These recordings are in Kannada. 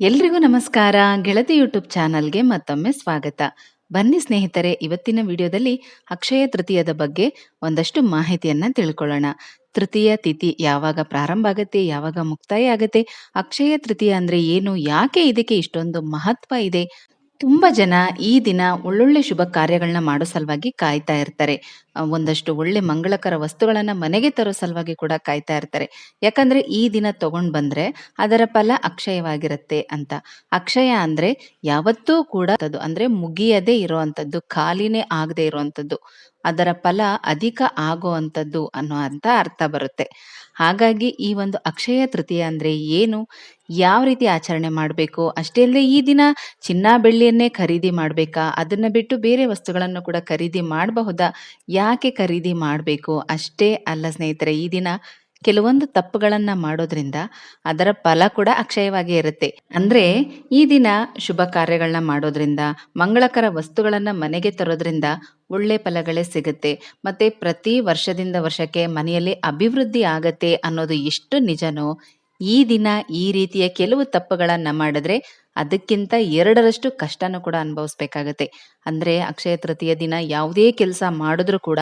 ಎಲ್ರಿಗೂ ನಮಸ್ಕಾರ. ಗೆಳತಿ ಯೂಟ್ಯೂಬ್ ಚಾನಲ್ಗೆ ಮತ್ತೊಮ್ಮೆ ಸ್ವಾಗತ. ಬನ್ನಿ ಸ್ನೇಹಿತರೆ, ಇವತ್ತಿನ ವಿಡಿಯೋದಲ್ಲಿ ಅಕ್ಷಯ ತೃತೀಯದ ಬಗ್ಗೆ ಒಂದಷ್ಟು ಮಾಹಿತಿಯನ್ನ ತಿಳ್ಕೊಳ್ಳೋಣ. ತೃತೀಯ ತಿಥಿ ಯಾವಾಗ ಪ್ರಾರಂಭ ಆಗುತ್ತೆ, ಯಾವಾಗ ಮುಕ್ತಾಯ ಆಗುತ್ತೆ, ಅಕ್ಷಯ ತೃತೀಯ ಅಂದ್ರೆ ಏನು, ಯಾಕೆ ಇದಕ್ಕೆ ಇಷ್ಟೊಂದು ಮಹತ್ವ ಇದೆ ತುಂಬಾ ಜನ ಈ ದಿನ ಒಳ್ಳೊಳ್ಳೆ ಶುಭ ಕಾರ್ಯಗಳನ್ನ ಮಾಡೋ ಸಲುವಾಗಿ ಕಾಯ್ತಾ ಇರ್ತಾರೆ. ಒಂದಷ್ಟು ಒಳ್ಳೆ ಮಂಗಳಕರ ವಸ್ತುಗಳನ್ನ ಮನೆಗೆ ತರೋ ಸಲುವಾಗಿ ಕೂಡ ಕಾಯ್ತಾ ಇರ್ತಾರೆ. ಯಾಕಂದ್ರೆ ಈ ದಿನ ತಗೊಂಡ್ ಬಂದ್ರೆ ಅದರ ಫಲ ಅಕ್ಷಯವಾಗಿರುತ್ತೆ ಅಂತ. ಅಕ್ಷಯ ಅಂದ್ರೆ ಯಾವತ್ತೂ ಕೂಡ ಅದು ಅಂದ್ರೆ ಮುಗಿಯದೇ ಇರುವಂತದ್ದು ಖಾಲಿನೇ ಆಗದೆ ಇರುವಂತದ್ದು ಅದರ ಫಲ ಅಧಿಕ ಆಗುವಂತದ್ದು ಅನ್ನೋ ಅಂತ ಅರ್ಥ ಬರುತ್ತೆ. ಹಾಗಾಗಿ ಈ ಒಂದು ಅಕ್ಷಯ ತೃತೀಯ ಅಂದರೆ ಏನು? ಯಾವ ರೀತಿ ಆಚರಣೆ ಮಾಡಬೇಕು? ಅಷ್ಟೇ ಅಲ್ಲದೆ ಈ ದಿನ ಚಿನ್ನ ಬೆಳ್ಳಿಯನ್ನೇ ಖರೀದಿ ಮಾಡಬೇಕಾ? ಅದನ್ನು ಬಿಟ್ಟು ಬೇರೆ ವಸ್ತುಗಳನ್ನು ಕೂಡ ಖರೀದಿ ಮಾಡಬಹುದಾ? ಯಾಕೆ ಖರೀದಿ ಮಾಡಬೇಕು? ಅಷ್ಟೇ ಅಲ್ಲ ಸ್ನೇಹಿತರೆ, ಈ ದಿನ ಕೆಲವೊಂದು ತಪ್ಪುಗಳನ್ನ ಮಾಡೋದ್ರಿಂದ ಅದರ ಫಲ ಕೂಡ ಅಕ್ಷಯವಾಗಿ ಇರುತ್ತೆ. ಅಂದ್ರೆ ಈ ದಿನ ಶುಭ ಕಾರ್ಯಗಳನ್ನ ಮಾಡೋದ್ರಿಂದ, ಮಂಗಳಕರ ವಸ್ತುಗಳನ್ನ ಮನೆಗೆ ತರೋದ್ರಿಂದ ಒಳ್ಳೆ ಫಲಗಳೇ ಸಿಗುತ್ತೆ. ಮತ್ತೆ ಪ್ರತಿ ವರ್ಷದಿಂದ ವರ್ಷಕ್ಕೆ ಮನೆಯಲ್ಲಿ ಅಭಿವೃದ್ಧಿ ಆಗತ್ತೆ ಅನ್ನೋದು ಎಷ್ಟು ನಿಜನೋ, ಈ ದಿನ ಈ ರೀತಿಯ ಕೆಲವು ತಪ್ಪುಗಳನ್ನ ಮಾಡಿದ್ರೆ ಅದಕ್ಕಿಂತ ಎರಡರಷ್ಟು ಕಷ್ಟನೂ ಕೂಡ ಅನುಭವಿಸ್ಬೇಕಾಗತ್ತೆ. ಅಂದ್ರೆ ಅಕ್ಷಯ ತೃತೀಯ ದಿನ ಯಾವುದೇ ಕೆಲಸ ಮಾಡಿದ್ರೂ ಕೂಡ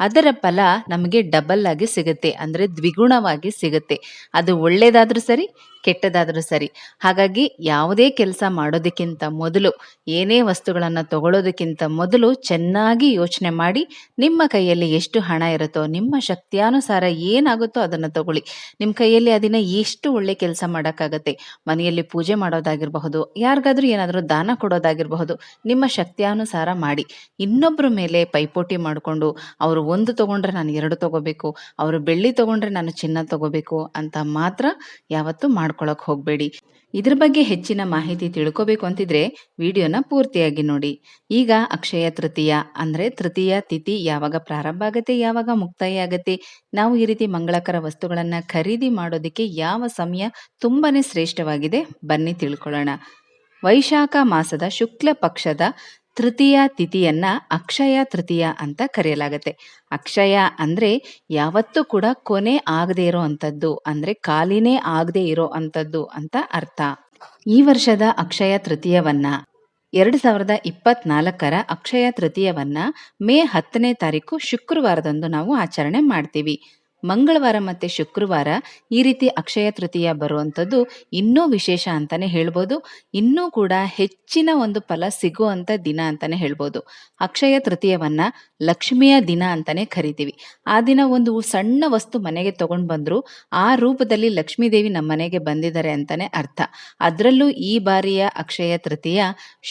ಅದರ ಫಲ ನಮಗೆ ಡಬಲ್ ಆಗಿ ಸಿಗುತ್ತೆ. ಅಂದ್ರೆ ದ್ವಿಗುಣವಾಗಿ ಸಿಗುತ್ತೆ. ಅದು ಒಳ್ಳೆಯದಾದರೂ ಸರಿ, ಕೆಟ್ಟದಾದರೂ ಸರಿ. ಹಾಗಾಗಿ ಯಾವುದೇ ಕೆಲಸ ಮಾಡೋದಕ್ಕಿಂತ ಮೊದಲು, ಏನೇ ವಸ್ತುಗಳನ್ನು ತಗೊಳ್ಳೋದಕ್ಕಿಂತ ಮೊದಲು ಚೆನ್ನಾಗಿ ಯೋಚನೆ ಮಾಡಿ, ನಿಮ್ಮ ಕೈಯಲ್ಲಿ ಎಷ್ಟು ಹಣ ಇರುತ್ತೋ, ನಿಮ್ಮ ಶಕ್ತಿಯಾನುಸಾರ ಏನಾಗುತ್ತೋ ಅದನ್ನು ತಗೊಳ್ಳಿ. ನಿಮ್ಮ ಕೈಯಲ್ಲಿ ಅದನ್ನ ಎಷ್ಟು ಒಳ್ಳೆ ಕೆಲಸ ಮಾಡೋಕ್ಕಾಗತ್ತೆ. ಮನೆಯಲ್ಲಿ ಪೂಜೆ ಮಾಡೋದಾಗಿರಬಹುದು ಯಾರಿಗಾದ್ರೂ ಏನಾದರೂ ದಾನ ಕೊಡೋದಾಗಿರಬಹುದು. ನಿಮ್ಮ ಶಕ್ತಿಯಾನುಸಾರ ಮಾಡಿ. ಇನ್ನೊಬ್ಬರ ಮೇಲೆ ಪೈಪೋಟಿ ಮಾಡಿಕೊಂಡು, ಅವರು ಒಂದು ತಗೊಂಡ್ರೆ ನಾನು ಎರಡು ತಗೋಬೇಕು, ಅವರು ಬೆಳ್ಳಿ ತಗೊಂಡ್ರೆ ನಾನು ಚಿನ್ನ ತಗೋಬೇಕು ಅಂತ ಮಾತ್ರ ಯಾವತ್ತೂ ಮಾಡ್ಕೊಳಕ್ ಹೋಗಬೇಡಿ. ಇದ್ರ ಬಗ್ಗೆ ಹೆಚ್ಚಿನ ಮಾಹಿತಿ ತಿಳ್ಕೊಬೇಕು ಅಂತಿದ್ರೆ ವಿಡಿಯೋನ ಪೂರ್ತಿಯಾಗಿ ನೋಡಿ. ಈಗ ಅಕ್ಷಯ ತೃತೀಯ ಅಂದ್ರೆ ತೃತೀಯ ತಿಥಿ ಯಾವಾಗ ಪ್ರಾರಂಭ ಆಗತ್ತೆ, ಯಾವಾಗ ಮುಕ್ತಾಯ ಆಗತ್ತೆ, ನಾವು ಈ ರೀತಿ ಮಂಗಳಕರ ವಸ್ತುಗಳನ್ನ ಖರೀದಿ ಮಾಡೋದಕ್ಕೆ ಯಾವ ಸಮಯ ತುಂಬಾನೇ ಶ್ರೇಷ್ಠವಾಗಿದೆ, ಬನ್ನಿ ತಿಳ್ಕೊಳ್ಳೋಣ. ವೈಶಾಖ ಮಾಸದ ಶುಕ್ಲ ಪಕ್ಷದ ತೃತೀಯ ತಿಥಿಯನ್ನ ಅಕ್ಷಯ ತೃತೀಯ ಅಂತ ಕರೆಯಲಾಗುತ್ತೆ. ಅಕ್ಷಯ ಅಂದ್ರೆ ಯಾವತ್ತೂ ಕೂಡ ಕೊನೆ ಆಗದೆ ಇರೋ ಅಂಥದ್ದು, ಅಂದ್ರೆ ಖಾಲಿನೇ ಆಗದೆ ಇರೋ ಅಂಥದ್ದು ಅಂತ ಅರ್ಥ. ಈ ವರ್ಷದ ಅಕ್ಷಯ ತೃತೀಯವನ್ನ ಎರಡು ಸಾವಿರದ ಇಪ್ಪತ್ನಾಲ್ಕರ ಅಕ್ಷಯ ತೃತೀಯವನ್ನ ಮೇ ಹತ್ತನೇ ತಾರೀಕು ಶುಕ್ರವಾರದಂದು ನಾವು ಆಚರಣೆ ಮಾಡ್ತೀವಿ. ಮಂಗಳವಾರ ಮತ್ತೆ ಶುಕ್ರವಾರ ಈ ರೀತಿ ಅಕ್ಷಯ ತೃತೀಯ ಬರುವಂಥದ್ದು ಇನ್ನೂ ವಿಶೇಷ ಅಂತಾನೆ ಹೇಳ್ಬೋದು. ಇನ್ನೂ ಕೂಡ ಹೆಚ್ಚಿನ ಒಂದು ಫಲ ಸಿಗುವಂತ ದಿನ ಅಂತಾನೆ ಹೇಳ್ಬೋದು. ಅಕ್ಷಯ ತೃತೀಯವನ್ನ ಲಕ್ಷ್ಮಿಯ ದಿನ ಅಂತಲೇ ಕರಿತೀವಿ. ಆ ದಿನ ಒಂದು ಸಣ್ಣ ವಸ್ತು ಮನೆಗೆ ತಗೊಂಡ್ ಬಂದರೂ ಆ ರೂಪದಲ್ಲಿ ಲಕ್ಷ್ಮೀ ದೇವಿ ನಮ್ಮ ಮನೆಗೆ ಬಂದಿದ್ದಾರೆ ಅಂತಾನೆ ಅರ್ಥ. ಅದರಲ್ಲೂ ಈ ಬಾರಿಯ ಅಕ್ಷಯ ತೃತೀಯ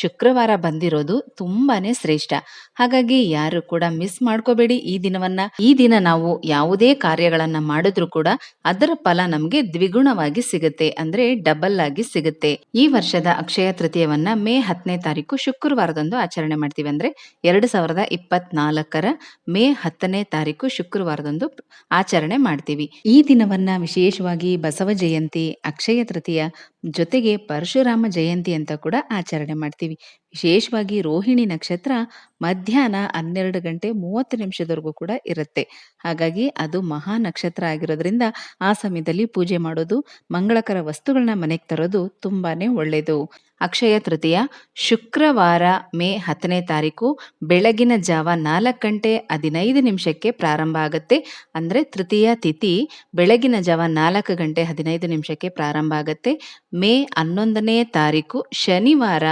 ಶುಕ್ರವಾರ ಬಂದಿರೋದು ತುಂಬಾನೇ ಶ್ರೇಷ್ಠ. ಹಾಗಾಗಿ ಯಾರು ಕೂಡ ಮಿಸ್ ಮಾಡ್ಕೋಬೇಡಿ ಈ ದಿನವನ್ನ. ಈ ದಿನ ನಾವು ಯಾವುದೇ ಕಾರ್ಯಗಳನ್ನ ಮಾಡಿದ್ರು ಕೂಡ ಅದರ ಫಲ ನಮಗೆ ದ್ವಿಗುಣವಾಗಿ ಸಿಗುತ್ತೆ, ಅಂದ್ರೆ ಡಬಲ್ ಆಗಿ ಸಿಗುತ್ತೆ. ಈ ವರ್ಷದ ಅಕ್ಷಯ ತೃತೀಯವನ್ನ ಮೇ ಹತ್ತನೇ ತಾರೀಕು ಶುಕ್ರವಾರದಂದು ಆಚರಣೆ ಮಾಡ್ತೀವಿ. ಅಂದ್ರೆ ಎರಡು ಸಾವಿರದ ಇಪ್ಪತ್ನಾಲ್ಕರ ಮೇ ಹತ್ತನೇ ತಾರೀಕು ಶುಕ್ರವಾರದಂದು ಆಚರಣೆ ಮಾಡ್ತೀವಿ. ಈ ದಿನವನ್ನ ವಿಶೇಷವಾಗಿ ಬಸವ ಜಯಂತಿ, ಅಕ್ಷಯ ತೃತೀಯ ಜೊತೆಗೆ ಪರಶುರಾಮ ಜಯಂತಿ ಅಂತ ಕೂಡ ಆಚರಣೆ ಮಾಡ್ತೀವಿ. ವಿಶೇಷವಾಗಿ ರೋಹಿಣಿ ನಕ್ಷತ್ರ ಮಧ್ಯಾಹ್ನ ಹನ್ನೆರಡು ಗಂಟೆ ಮೂವತ್ತು ನಿಮಿಷದವರೆಗೂ ಕೂಡ ಇರುತ್ತೆ. ಹಾಗಾಗಿ ಅದು ಮಹಾ ನಕ್ಷತ್ರ ಆಗಿರೋದ್ರಿಂದ ಆ ಸಮಯದಲ್ಲಿ ಪೂಜೆ ಮಾಡೋದು, ಮಂಗಳಕರ ವಸ್ತುಗಳನ್ನ ಮನೆಗೆ ತರೋದು ತುಂಬಾನೇ ಒಳ್ಳೆಯದು ಅಕ್ಷಯ ತೃತೀಯ, ಶುಕ್ರವಾರ ಮೇ ಹತ್ತನೇ ತಾರೀಕು ಬೆಳಗಿನ ಜಾವ ನಾಲ್ಕು ಗಂಟೆ ಹದಿನೈದು ನಿಮಿಷಕ್ಕೆ ಪ್ರಾರಂಭ ಆಗುತ್ತೆ. ಅಂದರೆ ತೃತೀಯ ತಿಥಿ ಬೆಳಗಿನ ಜಾವ ನಾಲ್ಕು ಗಂಟೆ ಹದಿನೈದು ನಿಮಿಷಕ್ಕೆ ಪ್ರಾರಂಭ ಆಗುತ್ತೆ. ಮೇ ಹನ್ನೊಂದನೇ ತಾರೀಕು ಶನಿವಾರ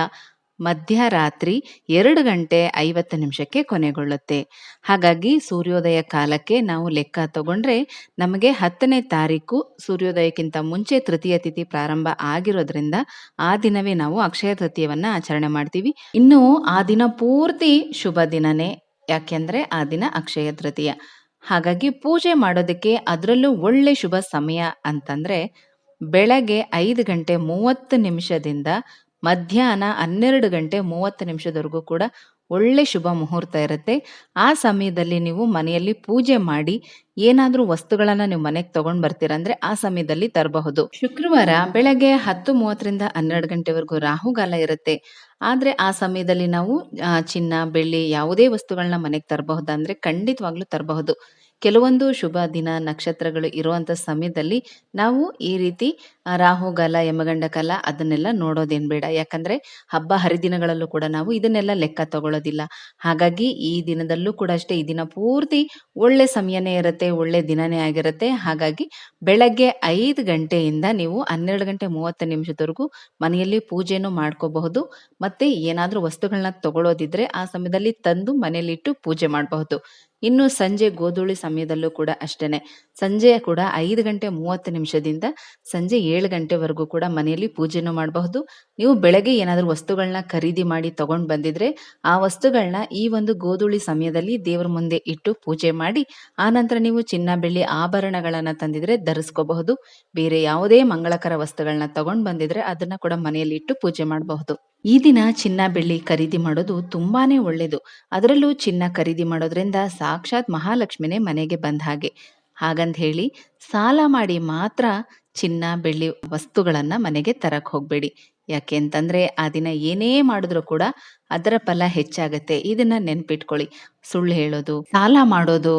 ಮಧ್ಯರಾತ್ರಿ ಎರಡು ಗಂಟೆ ಐವತ್ತು ನಿಮಿಷಕ್ಕೆ ಕೊನೆಗೊಳ್ಳುತ್ತೆ. ಹಾಗಾಗಿ ಸೂರ್ಯೋದಯ ಕಾಲಕ್ಕೆ ನಾವು ಲೆಕ್ಕ ತಗೊಂಡ್ರೆ ನಮಗೆ ಹತ್ತನೇ ತಾರೀಕು ಸೂರ್ಯೋದಯಕ್ಕಿಂತ ಮುಂಚೆ ತೃತೀಯ ತಿಥಿ ಪ್ರಾರಂಭ ಆಗಿರೋದ್ರಿಂದ ಆ ದಿನವೇ ನಾವು ಅಕ್ಷಯ ತೃತೀಯವನ್ನ ಆಚರಣೆ ಮಾಡ್ತೀವಿ. ಇನ್ನು ಆ ದಿನ ಪೂರ್ತಿ ಶುಭ ದಿನನೇ, ಯಾಕೆಂದ್ರೆ ಆ ದಿನ ಅಕ್ಷಯ ತೃತೀಯ. ಹಾಗಾಗಿ ಪೂಜೆ ಮಾಡೋದಕ್ಕೆ ಅದರಲ್ಲೂ ಒಳ್ಳೆ ಶುಭ ಸಮಯ ಅಂತಂದ್ರೆ ಬೆಳಗ್ಗೆ ಐದು ಗಂಟೆ ಮೂವತ್ತು ನಿಮಿಷದಿಂದ ಮಧ್ಯಾಹ್ನ ಹನ್ನೆರಡು ಗಂಟೆ ಮೂವತ್ತು ನಿಮಿಷದವರೆಗೂ ಕೂಡ ಒಳ್ಳೆ ಶುಭ ಮುಹೂರ್ತ ಇರುತ್ತೆ. ಆ ಸಮಯದಲ್ಲಿ ನೀವು ಮನೆಯಲ್ಲಿ ಪೂಜೆ ಮಾಡಿ ಏನಾದರೂ ವಸ್ತುಗಳನ್ನು ನೀವು ಮನೆಗೆ ತಗೊಂಡ್ ಬರ್ತೀರಾ ಅಂದ್ರೆ ಆ ಸಮಯದಲ್ಲಿ ತರಬಹುದು. ಶುಕ್ರವಾರ ಬೆಳಗ್ಗೆ ಹತ್ತು ಮೂವತ್ತರಿಂದ ಹನ್ನೆರಡು ಗಂಟೆವರೆಗೂ ರಾಹುಗಾಲ ಇರುತ್ತೆ. ಆದರೆ ಆ ಸಮಯದಲ್ಲಿ ನಾವು ಚಿನ್ನ, ಬೆಳ್ಳಿ ಯಾವುದೇ ವಸ್ತುಗಳನ್ನ ಮನೆಗೆ ತರಬಹುದಂದ್ರೆ ಖಂಡಿತವಾಗ್ಲೂ ತರಬಹುದು. ಕೆಲವೊಂದು ಶುಭ ದಿನ, ನಕ್ಷತ್ರಗಳು ಇರುವಂಥ ಸಮಯದಲ್ಲಿ ನಾವು ಈ ರೀತಿ ರಾಹುಗಾಲ ಯಮಗಂಡ ಕಾಲ ಅದನ್ನೆಲ್ಲ ನೋಡೋದೇನ್ ಬೇಡ. ಯಾಕಂದ್ರೆ ಹಬ್ಬ ಹರಿದಿನಗಳಲ್ಲೂ ಕೂಡ ನಾವು ಇದನ್ನೆಲ್ಲ ಲೆಕ್ಕ ತಗೊಳ್ಳೋದಿಲ್ಲ ಹಾಗಾಗಿ ಈ ದಿನದಲ್ಲೂ ಕೂಡ ಅಷ್ಟೇ, ಈ ದಿನ ಪೂರ್ತಿ ಒಳ್ಳೆ ಸಮಯನೇ ಇರುತ್ತೆ, ಒಳ್ಳೆ ದಿನನೇ ಆಗಿರುತ್ತೆ. ಹಾಗಾಗಿ ಬೆಳಗ್ಗೆ ಐದು ಗಂಟೆಯಿಂದ ನೀವು ಹನ್ನೆರಡು ಗಂಟೆ ಮೂವತ್ತು ನಿಮಿಷದವರೆಗೂ ಮನೆಯಲ್ಲಿ ಪೂಜೆನೂ ಮಾಡ್ಕೋಬಹುದು. ಮತ್ತೆ ಏನಾದರೂ ವಸ್ತುಗಳನ್ನ ತಗೊಳ್ಳೋದಿದ್ರೆ ಆ ಸಮಯದಲ್ಲಿ ತಂದು ಮನೆಯಲ್ಲಿಟ್ಟು ಪೂಜೆ ಮಾಡಬಹುದು. ಇನ್ನು ಸಂಜೆ ಗೋಧೂಳಿ ಸಮಯದಲ್ಲೂ ಕೂಡ ಅಷ್ಟೇನೆ. ಸಂಜೆ ಕೂಡ ಐದು ಗಂಟೆ ಮೂವತ್ತು ನಿಮಿಷದಿಂದ ಸಂಜೆ ಏಳು ಗಂಟೆವರೆಗೂ ಕೂಡ ಮನೆಯಲ್ಲಿ ಪೂಜೆನೂ ಮಾಡಬಹುದು. ನೀವು ಬೆಳಗ್ಗೆ ಏನಾದರೂ ವಸ್ತುಗಳನ್ನ ಖರೀದಿ ಮಾಡಿ ತಗೊಂಡು ಬಂದಿದ್ರೆ ಆ ವಸ್ತುಗಳನ್ನ ಈ ಒಂದು ಗೋಧೂಳಿ ಸಮಯದಲ್ಲಿ ದೇವರ ಮುಂದೆ ಇಟ್ಟು ಪೂಜೆ ಮಾಡಿ, ಆ ನಂತರ ನೀವು ಚಿನ್ನ, ಬೆಳ್ಳಿ ಆಭರಣಗಳನ್ನ ತಂದಿದ್ರೆ ಧರಿಸ್ಕೋಬಹುದು. ಬೇರೆ ಯಾವುದೇ ಮಂಗಳಕರ ವಸ್ತುಗಳನ್ನ ತಗೊಂಡು ಬಂದಿದ್ರೆ ಅದನ್ನ ಕೂಡ ಮನೆಯಲ್ಲಿ ಇಟ್ಟು ಪೂಜೆ ಮಾಡಬಹುದು. ಈ ದಿನ ಚಿನ್ನ, ಬೆಳ್ಳಿ ಖರೀದಿ ಮಾಡೋದು ತುಂಬಾನೇ ಒಳ್ಳೇದು. ಅದರಲ್ಲೂ ಚಿನ್ನ ಖರೀದಿ ಮಾಡೋದ್ರಿಂದ ಸಾಕ್ಷಾತ್ ಮಹಾಲಕ್ಷ್ಮಿನೇ ಮನೆಗೆ ಬಂದ ಹಾಗೆ. ಹಾಗಂತ ಹೇಳಿ ಸಾಲ ಮಾಡಿ ಮಾತ್ರ ಚಿನ್ನ, ಬೆಳ್ಳಿ ವಸ್ತುಗಳನ್ನ ಮನೆಗೆ ತರಕ್ ಹೋಗ್ಬೇಡಿ. ಯಾಕೆ ಅಂತಂದ್ರೆ ಆ ದಿನ ಏನೇ ಮಾಡಿದ್ರೂ ಕೂಡ ಅದರ ಫಲ ಹೆಚ್ಚಾಗತ್ತೆ. ಇದನ್ನ ನೆನ್ಪಿಟ್ಕೊಳ್ಳಿ. ಸುಳ್ಳು ಹೇಳೋದು, ಸಾಲ ಮಾಡೋದು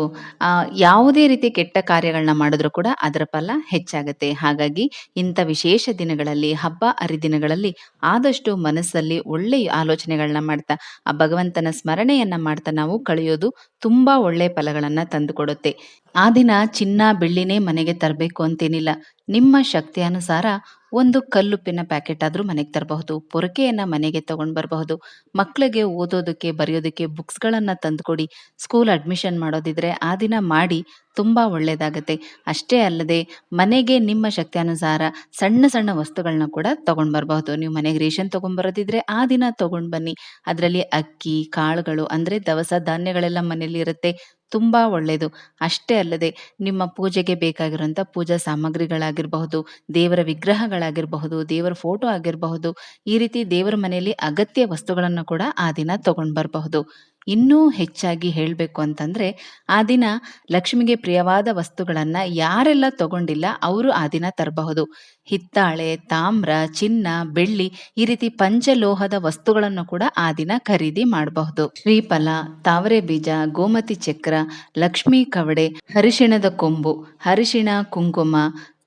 ಯಾವುದೇ ರೀತಿ ಕೆಟ್ಟ ಕಾರ್ಯಗಳನ್ನ ಮಾಡಿದ್ರು ಕೂಡ ಅದರ ಫಲ ಹೆಚ್ಚಾಗತ್ತೆ. ಹಾಗಾಗಿ ಇಂಥ ವಿಶೇಷ ದಿನಗಳಲ್ಲಿ, ಹಬ್ಬ ಹರಿದಿನಗಳಲ್ಲಿ ಆದಷ್ಟು ಮನಸ್ಸಲ್ಲಿ ಒಳ್ಳೆ ಆಲೋಚನೆಗಳನ್ನ ಮಾಡ್ತಾ, ಆ ಭಗವಂತನ ಸ್ಮರಣೆಯನ್ನ ಮಾಡ್ತಾ ನಾವು ಕಳೆಯೋದು ತುಂಬಾ ಒಳ್ಳೆ ಫಲಗಳನ್ನ ತಂದುಕೊಡುತ್ತೆ. ಆ ದಿನ ಚಿನ್ನ ಬೆಳ್ಳಿನೇ ಮನೆಗೆ ತರಬೇಕು ಅಂತೇನಿಲ್ಲ. ನಿಮ್ಮ ಶಕ್ತಿ ಅನುಸಾರ ಒಂದು ಕಲ್ಲುಪ್ಪಿನ ಪ್ಯಾಕೆಟ್ ಆದ್ರೂ ಮನೆಗೆ ತರಬಹುದು, ಪೊರಕೆಯನ್ನ ಮನೆಗೆ ತಗೊಂಡ್ ಬರಬಹುದು. ಮಕ್ಕಳಿಗೆ ಓದೋದಕ್ಕೆ ಬರೆಯೋದಕ್ಕೆ ಬುಕ್ಸ್ಗಳನ್ನು ತಂದುಕೊಡಿ. ಸ್ಕೂಲ್ ಅಡ್ಮಿಷನ್ ಮಾಡೋದಿದ್ರೆ ಆ ದಿನ ಮಾಡಿ ತುಂಬಾ ಒಳ್ಳೇದಾಗತ್ತೆ. ಅಷ್ಟೇ ಅಲ್ಲದೆ ಮನೆಗೆ ನಿಮ್ಮ ಶಕ್ತಿಯಾನುಸಾರ ಸಣ್ಣ ಸಣ್ಣ ವಸ್ತುಗಳನ್ನ ಕೂಡ ತೊಗೊಂಡು ಬರಬಹುದು. ನೀವು ಮನೆಗೆ ರೇಷನ್ ತೊಗೊಂಡ್ಬರೋದಿದ್ರೆ ಆ ದಿನ ತೊಗೊಂಡು ಬನ್ನಿ. ಅದರಲ್ಲಿ ಅಕ್ಕಿ, ಕಾಳುಗಳು ಅಂದ್ರೆ ದವಸ ಧಾನ್ಯಗಳೆಲ್ಲ ಮನೆಯಲ್ಲಿ ಇರುತ್ತೆ. ತುಂಬಾ ಒಳ್ಳೆಯದು ಅಷ್ಟೇ ಅಲ್ಲದೆ ನಿಮ್ಮ ಪೂಜೆಗೆ ಬೇಕಾಗಿರುವಂಥ ಪೂಜಾ ಸಾಮಗ್ರಿಗಳಾಗಿರಬಹುದು, ದೇವರ ವಿಗ್ರಹಗಳಾಗಿರಬಹುದು, ದೇವರ ಫೋಟೋ ಆಗಿರಬಹುದು, ಈ ರೀತಿ ದೇವರ ಮನೆಯಲ್ಲಿ ಅಗತ್ಯ ವಸ್ತುಗಳನ್ನು ಕೂಡ ಆ ದಿನ ತೊಗೊಂಡು ಬರಬಹುದು. ಇನ್ನೂ ಹೆಚ್ಚಾಗಿ ಹೇಳಬೇಕು ಅಂತಂದ್ರೆ, ಆ ದಿನ ಲಕ್ಷ್ಮಿಗೆ ಪ್ರಿಯವಾದ ವಸ್ತುಗಳನ್ನ ಯಾರೆಲ್ಲ ತಗೊಂಡಿಲ್ಲ ಅವರು ಆ ದಿನ ತರಬಹುದು. ಹಿತ್ತಾಳೆ, ತಾಮ್ರ, ಚಿನ್ನ, ಬೆಳ್ಳಿ ಈ ರೀತಿ ಪಂಚಲೋಹದ ವಸ್ತುಗಳನ್ನು ಕೂಡ ಆ ದಿನ ಖರೀದಿ ಮಾಡಬಹುದು. ಶ್ರೀಫಲ, ತಾವರೆ ಬೀಜ, ಗೋಮತಿ ಚಕ್ರ, ಲಕ್ಷ್ಮೀ ಕವಡೆ ಹರಿಶಿಣದ ಕೊಂಬು ಹರಿಶಿಣ ಕುಂಕುಮ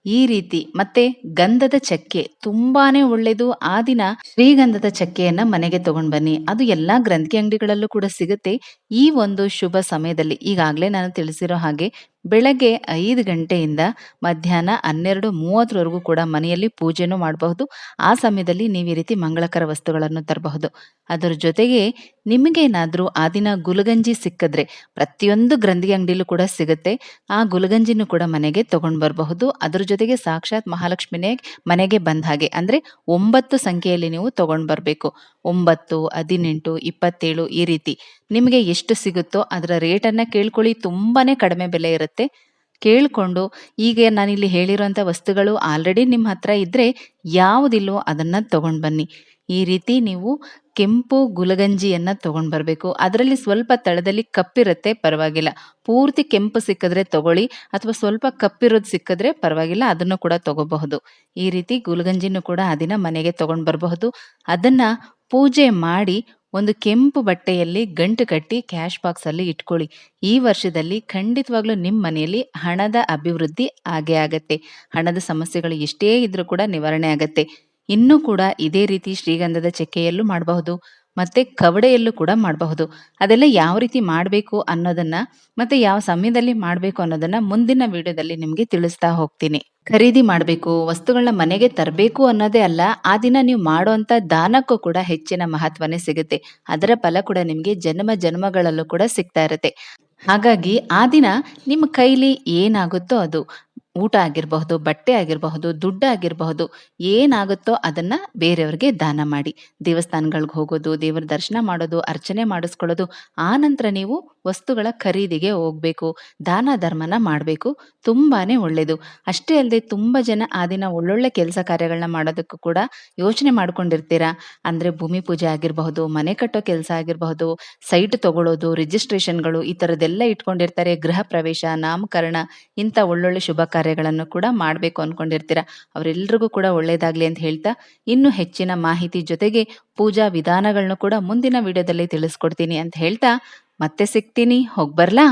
ಈ ರೀತಿ ಮತ್ತೆ ಗಂಧದ ಚಕ್ಕೆ ತುಂಬಾನೇ ಒಳ್ಳೇದು. ಆ ದಿನ ಶ್ರೀಗಂಧದ ಚಕ್ಕೆಯನ್ನ ಮನೆಗೆ ತಗೊಂಡ್ ಬನ್ನಿ. ಅದು ಎಲ್ಲಾ ಗ್ರಂಥಿ ಅಂಗಡಿಗಳಲ್ಲೂ ಕೂಡ ಸಿಗುತ್ತೆ. ಈ ಒಂದು ಶುಭ ಸಮಯದಲ್ಲಿ ಈಗಾಗಲೇ ನಾನು ತಿಳಿಸಿರೋ ಹಾಗೆ ಬೆಳಗ್ಗೆ ಐದು ಗಂಟೆಯಿಂದ ಮಧ್ಯಾಹ್ನ ಹನ್ನೆರಡು ಮೂವತ್ತರವರೆಗೂ ಕೂಡ ಮನೆಯಲ್ಲಿ ಪೂಜೆನೂ ಮಾಡಬಹುದು. ಆ ಸಮಯದಲ್ಲಿ ನೀವು ಈ ರೀತಿ ಮಂಗಳಕರ ವಸ್ತುಗಳನ್ನು ತರಬಹುದು. ಅದರ ಜೊತೆಗೆ ನಿಮಗೇನಾದ್ರೂ ಆ ದಿನ ಗುಲಗಂಜಿ ಸಿಕ್ಕಿದ್ರೆ ಪ್ರತಿಯೊಂದು ಗ್ರಂಥಿ ಅಂಗಡಿಲೂ ಕೂಡ ಸಿಗುತ್ತೆ. ಆ ಗುಲಗಂಜಿನೂ ಕೂಡ ಮನೆಗೆ ತಗೊಂಡು ಬರಬಹುದು. ಅದರ ಜೊತೆಗೆ ಸಾಕ್ಷಾತ್ ಮಹಾಲಕ್ಷ್ಮಿನೇ ಮನೆಗೆ ಬಂದ ಹಾಗೆ. ಅಂದರೆ ಒಂಬತ್ತು ಸಂಖ್ಯೆಯಲ್ಲಿ ನೀವು ತಗೊಂಡು ಬರಬೇಕು. ಒಂಬತ್ತು, ಹದಿನೆಂಟು, ಇಪ್ಪತ್ತೇಳು ಈ ರೀತಿ. ನಿಮಗೆ ಎಷ್ಟು ಸಿಗುತ್ತೋ ಅದರ ರೇಟನ್ನು ಕೇಳ್ಕೊಳ್ಳಿ. ತುಂಬಾ ಕಡಿಮೆ ಬೆಲೆ ಇರುತ್ತೆ. ಕೇಳಿಕೊಂಡು ಈಗ ನಾನಿಲ್ಲಿ ಹೇಳಿರುವಂಥ ವಸ್ತುಗಳು ಆಲ್ರೆಡಿ ನಿಮ್ಮ ಹತ್ರ ಇದ್ದರೆ ಯಾವುದಿಲ್ಲವೋ ಅದನ್ನು ತಗೊಂಡು ಬನ್ನಿ. ಈ ರೀತಿ ನೀವು ಕೆಂಪು ಗುಲಗಂಜಿಯನ್ನು ತೊಗೊಂಡು ಬರಬೇಕು. ಅದರಲ್ಲಿ ಸ್ವಲ್ಪ ತಳದಲ್ಲಿ ಕಪ್ಪಿರುತ್ತೆ, ಪರವಾಗಿಲ್ಲ. ಪೂರ್ತಿ ಕೆಂಪು ಸಿಕ್ಕಿದ್ರೆ ತಗೊಳ್ಳಿ, ಅಥವಾ ಸ್ವಲ್ಪ ಕಪ್ಪಿರೋದು ಸಿಕ್ಕಿದ್ರೆ ಪರವಾಗಿಲ್ಲ, ಅದನ್ನು ಕೂಡ ತಗೋಬಹುದು. ಈ ರೀತಿ ಗುಲಗಂಜಿನೂ ಕೂಡ ಆ ಮನೆಗೆ ತೊಗೊಂಡು ಬರಬಹುದು. ಅದನ್ನು ಪೂಜೆ ಮಾಡಿ ಒಂದು ಕೆಂಪು ಬಟ್ಟೆಯಲ್ಲಿ ಗಂಟು ಕಟ್ಟಿ ಕ್ಯಾಶ್ ಬಾಕ್ಸಲ್ಲಿ ಇಟ್ಕೊಳ್ಳಿ. ಈ ವರ್ಷದಲ್ಲಿ ಖಂಡಿತವಾಗ್ಲೂ ನಿಮ್ಮ ಮನೆಯಲ್ಲಿ ಹಣದ ಅಭಿವೃದ್ಧಿ ಆಗೇ ಆಗತ್ತೆ. ಹಣದ ಸಮಸ್ಯೆಗಳು ಎಷ್ಟೇ ಇದ್ರೂ ಕೂಡ ನಿವಾರಣೆ ಆಗತ್ತೆ. ಇನ್ನೂ ಕೂಡ ಇದೇ ರೀತಿ ಶ್ರೀಗಂಧದ ಚೆಕ್ಕೆಯಲ್ಲೂ ಮಾಡಬಹುದು, ಮತ್ತೆ ಕವಡೆಯಲ್ಲೂ ಕೂಡ ಮಾಡಬಹುದು. ಅದೆಲ್ಲ ಯಾವ ರೀತಿ ಮಾಡಬೇಕು ಅನ್ನೋದನ್ನ ಮತ್ತೆ ಯಾವ ಸಮಯದಲ್ಲಿ ಮಾಡಬೇಕು ಅನ್ನೋದನ್ನ ಮುಂದಿನ ವಿಡಿಯೋದಲ್ಲಿ ನಿಮಗೆ ತಿಳಿಸ್ತಾ ಹೋಗ್ತೀನಿ. ಖರೀದಿ ಮಾಡಬೇಕು ವಸ್ತುಗಳನ್ನ ಮನೆಗೆ ತರಬೇಕು ಅನ್ನೋದೇ ಅಲ್ಲ, ಆ ದಿನ ನೀವು ಮಾಡುವಂತ ದಾನಕ್ಕೂ ಕೂಡ ಹೆಚ್ಚಿನ ಮಹತ್ವನೇ ಸಿಗುತ್ತೆ. ಅದರ ಫಲ ಕೂಡ ನಿಮಗೆ ಜನ್ಮ ಜನ್ಮಗಳಲ್ಲೂ ಕೂಡ ಸಿಗ್ತಾ ಇರುತ್ತೆ. ಹಾಗಾಗಿ ಆ ದಿನ ನಿಮ್ಮ ಕೈಲಿ ಏನಾಗುತ್ತೋ ಅದು ಊಟ ಆಗಿರಬಹುದು, ಬಟ್ಟೆ ಆಗಿರಬಹುದು, ದುಡ್ಡು ಆಗಿರಬಹುದು, ಏನಾಗುತ್ತೋ ಅದನ್ನ ಬೇರೆಯವ್ರಿಗೆ ದಾನ ಮಾಡಿ. ದೇವಸ್ಥಾನಗಳಿಗೆ ಹೋಗೋದು, ದೇವರ ದರ್ಶನ ಮಾಡೋದು, ಅರ್ಚನೆ ಮಾಡಿಸ್ಕೊಳ್ಳೋದು, ಆ ನಂತರ ನೀವು ವಸ್ತುಗಳ ಖರೀದಿಗೆ ಹೋಗ್ಬೇಕು, ದಾನ ಧರ್ಮನ ಮಾಡಬೇಕು, ತುಂಬಾನೇ ಒಳ್ಳೆಯದು ಅಷ್ಟೇ ಅಲ್ಲದೆ ತುಂಬಾ ಜನ ಆ ದಿನ ಒಳ್ಳೊಳ್ಳೆ ಕೆಲಸ ಕಾರ್ಯಗಳನ್ನ ಮಾಡೋದಕ್ಕೂ ಕೂಡ ಯೋಚನೆ ಮಾಡ್ಕೊಂಡಿರ್ತೀರಾ? ಅಂದ್ರೆ ಭೂಮಿ ಪೂಜೆ ಆಗಿರಬಹುದು, ಮನೆ ಕಟ್ಟೋ ಕೆಲಸ ಆಗಿರಬಹುದು, ಸೈಟ್ ತಗೊಳ್ಳೋದು ರಿಜಿಸ್ಟ್ರೇಷನ್ಗಳು ಈ ಥರದ್ದೆಲ್ಲ ಇಟ್ಕೊಂಡಿರ್ತಾರೆ, ಗೃಹ ಪ್ರವೇಶ, ನಾಮಕರಣ, ಇಂಥ ಒಳ್ಳೊಳ್ಳೆ ಶುಭ ಕಾರ್ಯಗಳನ್ನು ಕೂಡ ಮಾಡಬೇಕು ಅಂದ್ಕೊಂಡಿರ್ತೀರ ಅವರೆಲ್ಲರಿಗೂ ಕೂಡ ಒಳ್ಳೆಯದಾಗಲಿ ಅಂತ ಹೇಳ್ತಾ ಇನ್ನೂ ಹೆಚ್ಚಿನ ಮಾಹಿತಿ ಜೊತೆಗೆ ಪೂಜಾ ವಿಧಾನಗಳನ್ನು ಕೂಡ ಮುಂದಿನ ವಿಡಿಯೋದಲ್ಲಿ ತಿಳಿಸ್ಕೊಡ್ತೀನಿ ಅಂತ ಹೇಳ್ತಾ ಮತ್ತೆ ಸಿಗ್ತೀನಿ. ಹೋಗ್ಬರ್ಲಾ